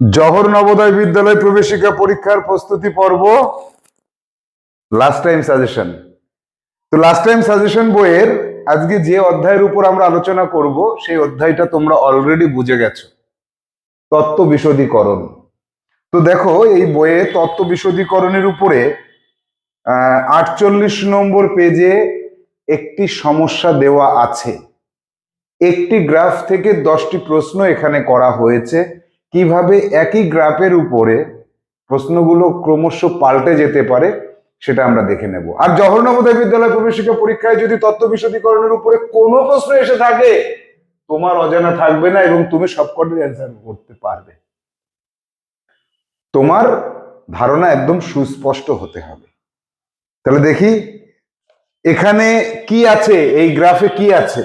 জহর নবোদয় বিদ্যালয় প্রবেশিকা পরীক্ষার প্রস্তুতি পর্ব। লাস্ট টাইম সাজেশন তো লাস্ট টাইম সাজেশন বইয়ের আজকে যে অধ্যায়ের উপর আমরা আলোচনা করব, সেই অধ্যায়টা তোমরা অলরেডি বুঝে গেছো। তত্ত্ব বিশদীকরণ। তো দেখো, এই বইয়ে তত্ত্ব বিশদীকরণের উপরে আটচল্লিশ নম্বর পেজে একটি সমস্যা দেওয়া আছে। একটি গ্রাফ থেকে দশটি প্রশ্ন এখানে করা হয়েছে। কীভাবে একই গ্রাফের উপরে প্রশ্নগুলো ক্রমশ পাল্টে যেতে পারে, সেটা আমরা দেখে নেব। আর জওহর নবোদয় বিদ্যালয় প্রবেশিকা পরীক্ষায় যদি তত্ত্ব বিশদীকরণের উপরে কোনো প্রশ্ন এসে থাকে, তোমার অজানা থাকবে না এবং তুমি সবকটির অ্যান্সার করতে পারবে। তোমার ধারণা একদম সুস্পষ্ট হতে হবে। তাহলে দেখি, এখানে কি আছে? এই গ্রাফে কি আছে?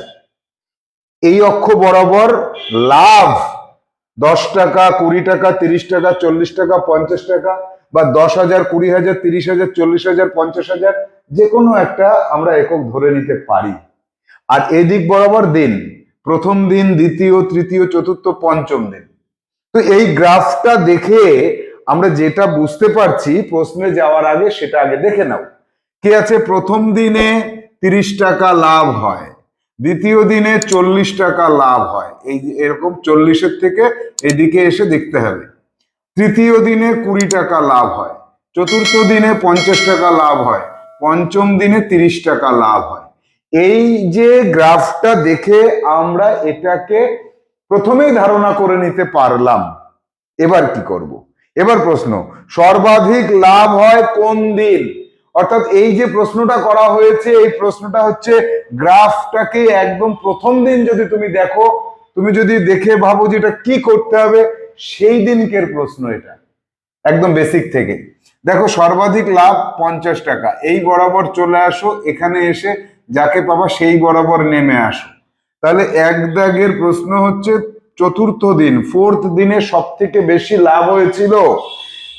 এই অক্ষ বরাবর লাভ দশ টাকা, কুড়ি টাকা, তিরিশ টাকা, চল্লিশ টাকা, পঞ্চাশ টাকা বা দশ হাজার, কুড়ি হাজার, তিরিশ হাজার, চল্লিশ হাজার, পঞ্চাশ হাজার, যে কোনো একটা আমরা একক ধরে নিতে পারি। আর এদিক বরাবর দিন, প্রথম দিন, দ্বিতীয়, তৃতীয়, চতুর্থ, পঞ্চম দিন। তো এই গ্রাফটা দেখে আমরা যেটা বুঝতে পারছি, প্রশ্নে যাওয়ার আগে সেটা আগে দেখে নাও। কি আছে? প্রথম দিনে তিরিশ টাকা লাভ হয়। দ্বিতীয় দিনে চল্লিশ টাকা লাভ হয়। এই এরকম চল্লিশের থেকে এদিকে এসে দেখতে হবে। তৃতীয় দিনে কুড়ি টাকা লাভ হয়। চতুর্থ দিনে পঞ্চাশ টাকা লাভ হয়। পঞ্চম দিনে তিরিশ টাকা লাভ হয়। এই যে গ্রাফটা দেখে আমরা এটাকে প্রথমেই ধারণা করে নিতে পারলাম। এবার কি করব? এবার প্রশ্ন, সর্বাধিক লাভ হয় কোন দিন? অর্থাৎ এই যে প্রশ্নটা করা হয়েছে, এই প্রশ্নটা হচ্ছে গ্রাফটাকে একদম প্রথম দিন যদি তুমি দেখো, তুমি যদি দেখে ভাবো যে এটা কি করতে হবে, সেই দিনকের প্রশ্ন এটা। একদম বেসিক থেকে দেখো, সর্বাধিক লাভ পঞ্চাশ টাকা। এই বরাবর চলে আসো, এখানে এসে যাকে পাবা সেই বরাবর নেমে আসো। তাহলে এক দাগের প্রশ্ন হচ্ছে চতুর্থ দিন ফোর্থ দিনে সব থেকে বেশি লাভ হয়েছিল?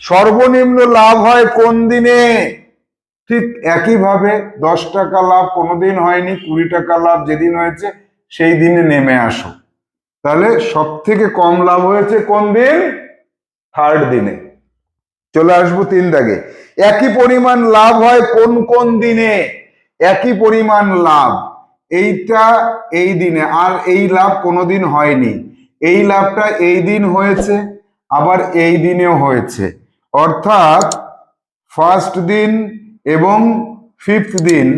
সর্বনিম্ন লাভ হয় কোন দিনে? ঠিক একইভাবে দশ টাকা লাভ কোনোদিন হয়নি, কুড়ি টাকা লাভ যেদিন হয়েছে সেই দিনে নেমে আসো। তাহলে সব থেকে কম লাভ হয়েছে কোন দিন? থার্ড দিনে। চলে আসব তিন দাগে। একই পরিমাণ লাভ হয় কোন কোন দিনে? একই পরিমাণ লাভ। এইটা এই দিনে। আর এই লাভ কোনোদিন হয়নি। এই লাভটা এই দিন হয়েছে, আবার এই দিনেও হয়েছে। অর্থাৎ ফার্স্ট দিন এবং ফিফথ দিন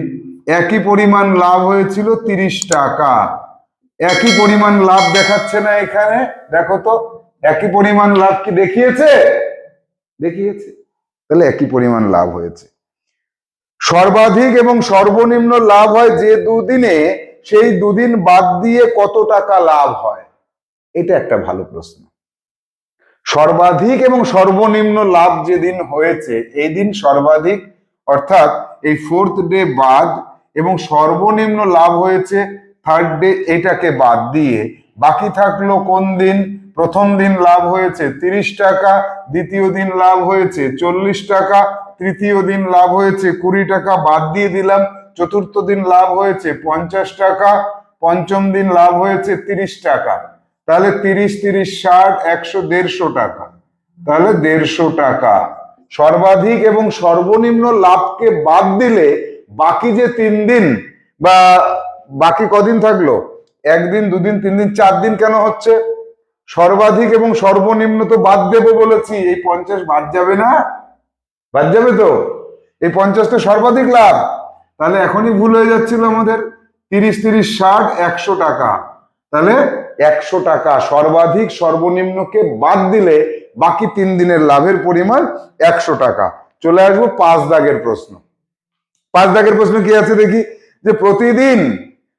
একই পরিমাণ লাভ হয়েছিল তিরিশ টাকা। একই পরিমাণ লাভ দেখাচ্ছে না এখানে। দেখো তো, একই পরিমাণ লাভ কি দেখিয়েছে? দেখিয়েছে। তাহলে একই পরিমাণ লাভ হয়েছে। সর্বাধিক এবং সর্বনিম্ন লাভ হয় যে দুদিনে, সেই দুদিন বাদ দিয়ে কত টাকা লাভ হয়? এটা একটা ভালো প্রশ্ন। সর্বাধিক এবং সর্বনিম্ন লাভ যেদিন হয়েছে, এই দিন সর্বাধিক অর্থাৎ এই ফোর্থ ডে বাদ এবং সর্বনিম্ন লাভ হয়েছে থার্ড ডে এটাকে বাদ দিয়ে। বাকি থাকল কোন দিন? প্রথম দিন লাভ হয়েছে তিরিশ টাকা, দ্বিতীয় দিন লাভ হয়েছে চল্লিশ টাকা, তৃতীয় দিন লাভ হয়েছে কুড়ি টাকা, বাদ দিয়ে দিলাম। চতুর্থ দিন লাভ হয়েছে পঞ্চাশ টাকা, পঞ্চম দিন লাভ হয়েছে তিরিশ টাকা। তাহলে তিরিশ তিরিশ, ষাট, একশো, দেড়শো টাকা। তাহলে দেড়শো টাকা। সর্বাধিক এবং সর্বনিম্ন লাভকে বাদ দিলে বাকি যে তিন দিন বা বাকি কদিন থাকল? একদিন, দুদিন তিন দিন চার দিন কেন হচ্ছে? সর্বাধিক এবং সর্বনিম্ন তো বাদ দেবো বলেছি। এই পঞ্চাশ বাদ যাবে না? বাদ যাবে তো? এই পঞ্চাশ তো সর্বাধিক লাভ। তাহলে এখনই ভুল হয়ে যাচ্ছিল আমাদের। তিরিশ তিরিশ, ষাট, একশো টাকা। তাহলে একশো টাকা। সর্বাধিক সর্বনিম্নকে বাদ দিলে বাকি তিন দিনের লাভের পরিমাণ একশো টাকা। চলে আসব পাঁচ দাগের প্রশ্ন। পাঁচ দাগের প্রশ্ন কি আছে দেখি? যে প্রতিদিন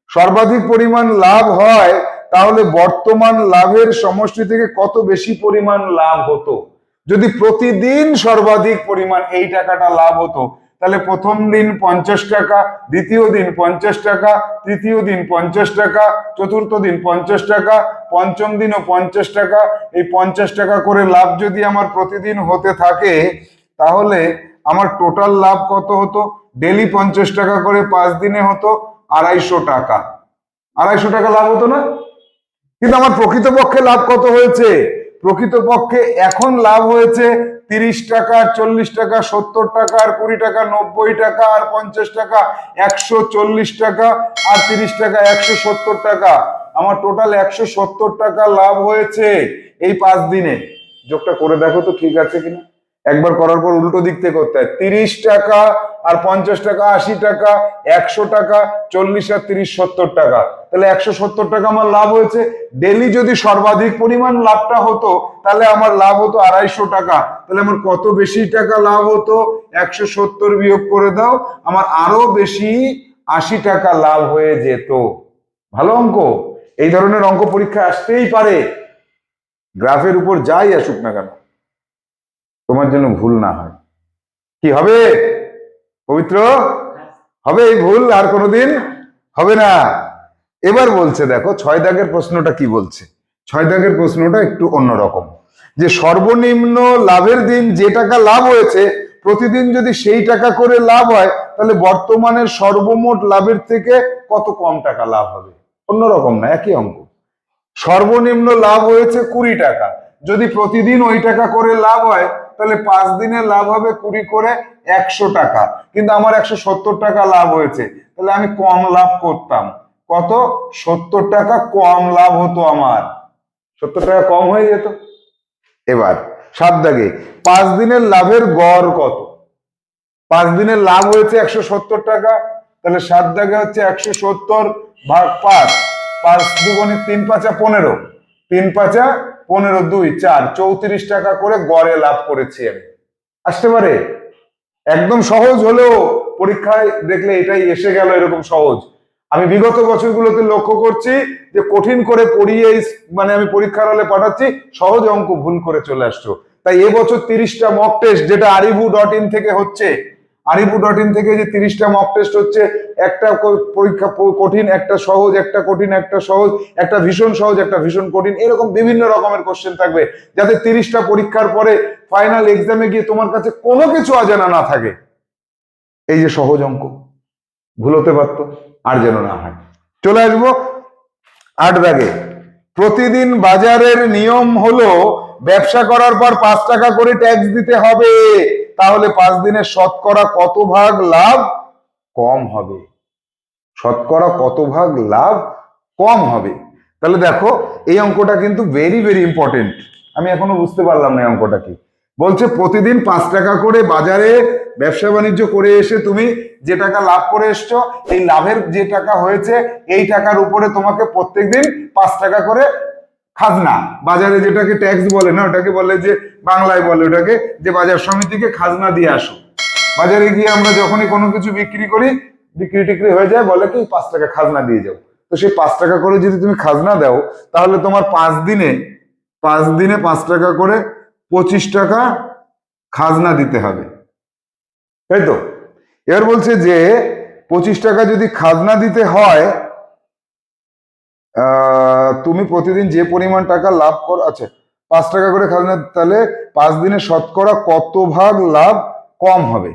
সর্বাধিক পরিমাণ লাভ হয়, তাহলে বর্তমান লাভের সমষ্টি থেকে কত বেশি পরিমাণ লাভ হতো? যদি প্রতিদিন সর্বাধিক পরিমাণ এই টাকাটা লাভ হতো তাহলে প্রথম দিন পঞ্চাশ টাকা, দ্বিতীয় দিন পঞ্চাশ টাকা, তৃতীয় দিন পঞ্চাশ টাকা, চতুর্থ দিন পঞ্চাশ টাকা, পঞ্চম দিনও পঞ্চাশ টাকা। এই পঞ্চাশ টাকা করে লাভ যদি আমার প্রতিদিন হতে থাকে, তাহলে আমার টোটাল লাভ কত হতো? ডেলি পঞ্চাশ টাকা করে পাঁচ দিনে হতো আড়াইশো টাকা। আড়াইশো টাকা লাভ হতো না? কিন্তু আমার প্রকৃতপক্ষে লাভ কত হয়েছে? প্রকৃতপক্ষে এখন লাভ হয়েছে তিরিশ টাকা, চল্লিশ টাকা, সত্তর টাকা, আর কুড়ি টাকা, নব্বই টাকা, আর পঞ্চাশ টাকা, একশো চল্লিশ টাকা, আর তিরিশ টাকা, একশো সত্তর টাকা। আমার টোটাল একশো সত্তর টাকা লাভ হয়েছে এই পাঁচ দিনে। যোগটা করে দেখো তো ঠিক আছে কিনা? একবার করার পর উল্টো দিক থেকে করতে হয়। তিরিশ টাকা আর পঞ্চাশ টাকা, আশি টাকা, একশো টাকা, চল্লিশ আর তিরিশ, সত্তর টাকা। তাহলে একশো সত্তর টাকা আমার লাভ হয়েছে। ডেলি যদি সর্বাধিক পরিমাণ লাভটা হতো, তাহলে আমার লাভ হতো আড়াইশো টাকা। তাহলে আমার কত বেশি টাকা লাভ হতো? একশো সত্তর বিয়োগ করে দাও, আমার আরও বেশি আশি টাকা লাভ হয়ে যেত। ভালো অঙ্ক? এই ধরনের অঙ্ক পরীক্ষা আসতেই পারে। গ্রাফের উপর যাই আসুক না কেন, তোমার জন্য ভুল না হয়। কি হবে? পবিত্র? হবে এই ভুল, আর কোনোদিন? হবে না। এবার বলছে, দেখো, ছয় দাগের প্রশ্নটা কি বলছে? ছয় দাগের প্রশ্নটা একটু অন্যরকম। যে সর্বনিম্ন লাভের দিন যে টাকা লাভ হয়েছে, প্রতিদিন যদি সেই টাকা করে লাভ হয়, তাহলে বর্তমানের সর্বমোট লাভের থেকে কত কম টাকা লাভ হবে? অন্যরকম না, একই অঙ্ক। সর্বনিম্ন লাভ হয়েছে কুড়ি টাকা। যদি প্রতিদিন ওই টাকা করে লাভ হয়, তাহলে পাঁচ দিনে লাভ হবে কুড়ি করে একশো টাকা। কিন্তু আমার একশো সত্তর টাকা লাভ হয়েছে, তাহলে আমি কম লাভ করতাম। কত? সত্তর টাকা কম লাভ হতো আমার। সত্তর টাকা কম হয়ে যেত। এবার সাত দাগে পাঁচ দিনের লাভের গড় কত? পাঁচ দিনের লাভ হয়েছে একশো সত্তর টাকা, তাহলে সাত দাগে হচ্ছে একশো সত্তর ভাগ পাঁচ পাঁচ দুগুণে তিন পাঁচা পনেরো। তিন পাঁচা পনেরো, দুই, চার, চৌত্রিশ টাকা করে গড়ে লাভ করেছি আমি। আসতে পারে? একদম সহজ হলেও পরীক্ষায় দেখলে এটাই এসে গেল এরকম সহজ। আমি বিগত বছরগুলোতে লক্ষ্য করছি যে কঠিন করে পড়িয়ে মানে আমি পরীক্ষার হলে পাঠাচ্ছি, সহজ অঙ্ক ভুল করে চলে আসছো। তাই এবছর তিরিশটা মক টেস্ট যেটা আরিভু ডট ইন থেকে হচ্ছে আরিভু ডট ইন থেকে যে তিরিশটা মক টেস্ট হচ্ছে, একটা পরীক্ষা কঠিন, একটা সহজ, একটা কঠিন, একটা সহজ, একটা ভীষণ সহজ, একটা ভীষণ কঠিন, এরকম বিভিন্ন রকমের কোশ্চেন থাকবে। যাতে তিরিশটা পরীক্ষার পরে ফাইনাল এক্সামে গিয়ে তোমার কাছে কোনো কিছু অজানা না থাকে। এই যে সহজ অঙ্ক ভুল হতে পারতো, আর যেন না হয়। চলে আসব আট দাগে প্রতিদিন বাজারের নিয়ম হলো, ব্যবসা করার পর পাঁচ টাকা করে ট্যাক্স দিতে হবে। তাহলে পাঁচ দিনের শতকরা কত ভাগ লাভ কম হবে? শতকরা কত ভাগ লাভ কম হবে? তাহলে দেখো, এই অঙ্কটা কিন্তু ভেরি ভেরি ইম্পর্টেন্ট আমি এখনও বুঝতে পারলাম না এই অঙ্কটা কি। বলছে, প্রতিদিন পাঁচ টাকা করে বাজারে ব্যবসা বাণিজ্য করে এসে তুমি যে টাকা লাভ করে এসছো, এই লাভের যে টাকা হয়েছে, এই টাকার উপরে তোমাকে প্রত্যেকদিন পাঁচ টাকা করে খাজনা। বাজারে যেটাকে ট্যাক্স বলে না, ওটাকে বলে যে, বাংলায় বলে ওটাকে, যে বাজার সমিতিকে খাজনা দিয়ে আসো। বাজারে গিয়ে আমরা যখনই কোনো কিছু বিক্রি করি, বিক্রি টিক্রি হয়ে যায়, বলে কি, পাঁচ টাকা খাজনা দিয়ে যাও। তো সেই পাঁচ টাকা করে যদি তুমি খাজনা দাও, তাহলে তোমার পাঁচ দিনে পাঁচ দিনে পাঁচ টাকা করে পঁচিশ টাকা খাজনা দিতে হবে। তাই তো? এবার বলছে যে, পঁচিশ টাকা যদি খাজনা দিতে হয় তুমি প্রতিদিন যে পরিমাণ টাকা লাভ কর আচ্ছা পাঁচ টাকা করে খাজনা তাহলে পাঁচ দিনে শতকরা কত ভাগ লাভ কম হবে?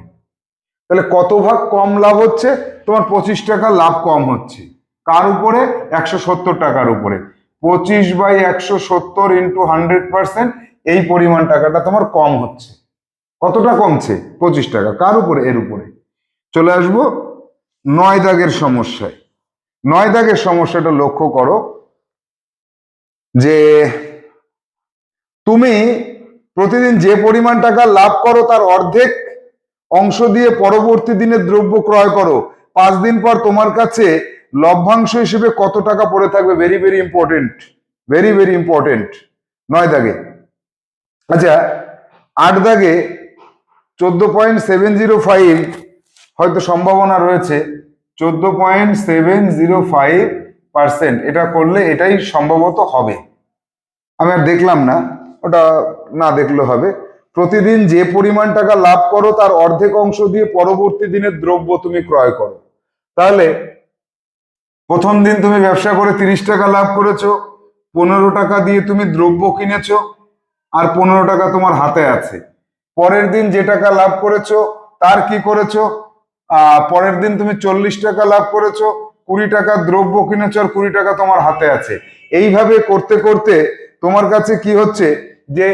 তাহলে কত ভাগ কম লাভ হচ্ছে? তোমার পঁচিশ টাকা লাভ কম হচ্ছে। কার উপরে? একশো সত্তর টাকার উপরে। পঁচিশ বাই একশো সত্তর ইন্টু হান্ড্রেড পার্সেন্ট এই পরিমাণ টাকাটা তোমার কম হচ্ছে। কতটা কমছে? পঁচিশ টাকা। কার উপরে? এর উপরে। চলে আসব নয় দাগের সমস্যায়। নয় দাগের সমস্যাটা লক্ষ্য করো যে তুমি প্রতিদিন যে পরিমাণ টাকা লাভ করো তার অর্ধেক অংশ দিয়ে পরবর্তী দিনে দ্রব্য ক্রয় করো। পাঁচ দিন পর তোমার কাছে লভ্যাংশ হিসেবে কত টাকা পড়ে থাকবে? Very very important very very important নয় দাগে। আচ্ছা আট দাগে চোদ্দ পয়েন্ট সেভেন জিরো ফাইভ হয়তো সম্ভাবনা রয়েছে। চোদ্দ point seven zero five percent এটা করলে এটাই সম্ভবত হবে। আমি আর দেখলাম না, ওটা না দেখলে হবে। প্রতিদিন যে পরিমাণ টাকা লাভ করো, তার অর্ধেক অংশ দিয়ে পরবর্তী দিনের দ্রব্য তুমি ক্রয় করো। তাহলে, প্রথম দিন তুমি ব্যবসা করে তিরিশ টাকা লাভ করেছ, পনেরো টাকা দিয়ে তুমি দ্রব্য কিনেছো, আর পনেরো টাকা তোমার হাতে আছে। পরের দিন যে টাকা লাভ করেছ, তার কি করেছ? পরের দিন তুমি চল্লিশ টাকা লাভ করেছ, কুড়ি টাকা দ্রব্য কিনেছো আর কুড়ি টাকা তোমার হাতে আছে। এইভাবে করতে করতে তোমার কাছে কি হচ্ছে যে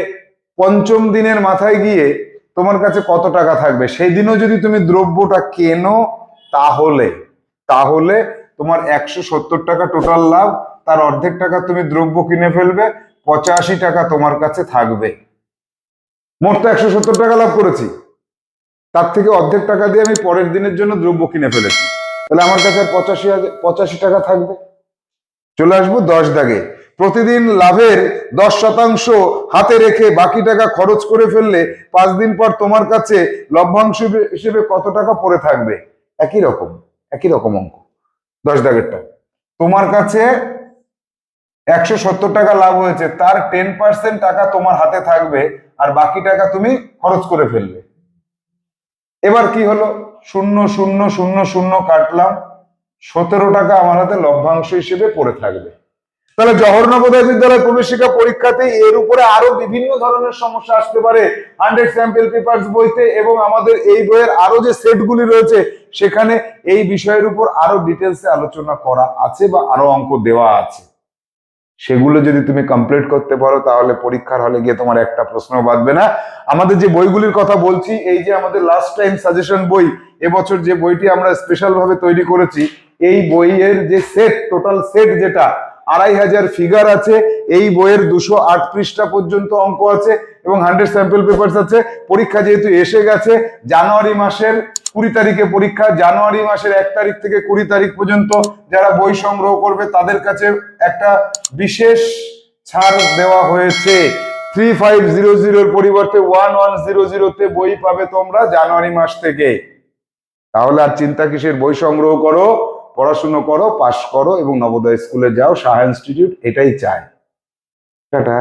পঞ্চম দিনের মাথায় গিয়ে তোমার কাছে কত টাকা থাকবে? সেই দিনও যদি তুমি দ্রব্যটা কেনো, তাহলে তাহলে তোমার একশো সত্তর টাকা টোটাল লাভ, তার অর্ধেক টাকা তুমি দ্রব্য কিনে ফেলবে, পঁচাশি টাকা তোমার কাছে থাকবে। মোট তো একশো সত্তর টাকা লাভ করেছি। তার থেকে অর্ধেক টাকা দিয়ে আমি পরের দিনের জন্য দ্রব্য কিনে ফেলেছি। তাহলে আমার কাছে পঁচাশি হাজার, পঁচাশি টাকা থাকবে। চলে আসব দশ দাগে। প্রতিদিন লাভের দশ শতাংশ হাতে রেখে বাকি টাকা খরচ করে ফেললে পাঁচ দিন পর তোমার কাছে লভ্যাংশ হিসেবে- কত টাকা পড়ে থাকবে? একই রকম একই রকম অঙ্ক। দশ দাগেরটা। তোমার কাছে একশো সত্তর টাকা লাভ হয়েছে, তার টেন পার্সেন্ট টাকা তোমার হাতে থাকবে আর বাকি টাকা তুমি খরচ করে ফেললে। এবার কি হলো? শূন্য শূন্য শূন্য শূন্য কাটলাম। সতেরো টাকা আমার হাতে লভ্যাংশ হিসেবে পড়ে থাকবে। তাহলে জওহর নবোদয় বিদ্যালয় প্রবেশিকা পরীক্ষাতে এর উপরে আরও বিভিন্ন ধরনের সমস্যা আসতে পারে। হান্ড্রেড স্যাম্পল পেপার্স বইতে এবং আমাদের এই বইয়ের আরও যে সেটগুলি রয়েছে, সেখানে এই বিষয়ের উপর আরও ডিটেলসে আলোচনা করা আছে বা আরও অঙ্ক দেওয়া আছে। সেগুলো যদি তুমি কমপ্লিট করতে পারো, তাহলে পরীক্ষার হলে গিয়ে তোমার একটা প্রশ্ন বাঁধবে না। আমাদের যে বইগুলির কথা বলছি, এই যে আমাদের লাস্ট টাইম সাজেশন বই, এবছর যে বইটি আমরা স্পেশাল ভাবে তৈরি করেছি, এই বইয়ের যে সেট টোটাল সেট যেটা আড়াই হাজার ফিগার আছে। এই বইয়ের দুশো আট পৃষ্ঠা পর্যন্ত অঙ্ক আছে এবং হান্ড্রেড স্যাম্পল পেপার্স আছে। পরীক্ষা যেহেতু এসে গেছে, জানুয়ারি মাসের কুড়ি তারিখে পরীক্ষা, জানুয়ারি মাসের এক তারিখ থেকে কুড়ি তারিখ পর্যন্ত যারা বই সংগ্রহ করবে, তাদের কাছে একটা বিশেষ ছাড় দেওয়া হয়েছে। থ্রি ফাইভ জিরো জিরোর পরিবর্তে ওয়ান ওয়ান জিরো জিরোতে বই পাবে তোমরা জানুয়ারি মাস থেকে। তাহলে আর চিন্তা কিসের? বই সংগ্রহ করো। পড়াশুনো করো পাশ করো এবং নবোদয় স্কুলে যাও সাহা ইনস্টিটিউট এটাই চায়। টাটা।